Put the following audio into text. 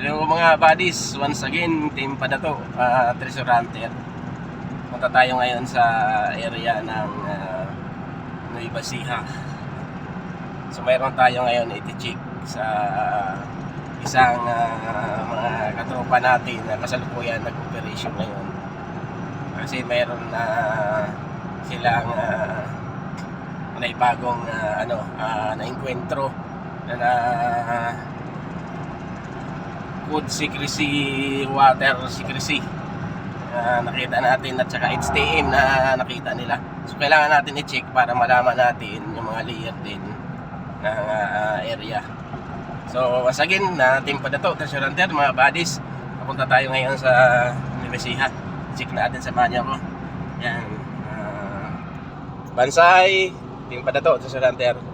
Hello mga buddies, once again, team pa na to, uh, Treasure Hunter. Punta tayo ngayon sa area ng uh, Nueva Ecija. So mayroon tayo ngayon iti-check sa isang ah, mga katropa natin na kasalukuyan nag-operation ngayon. Kasi mayroon na silang uh, naibagong ah, ano, uh, na-encuentro na na food secrecy, water secrecy na nakita natin at saka HTM na nakita nila. So kailangan natin i-check para malaman natin yung mga layer din ng ah, area. So once again, na team pa na to, Treasure mga buddies. Papunta tayo ngayon sa Universiha. Check natin sa manya ko. Yan. ah, Bansay, pa na to, Treasure Hunter.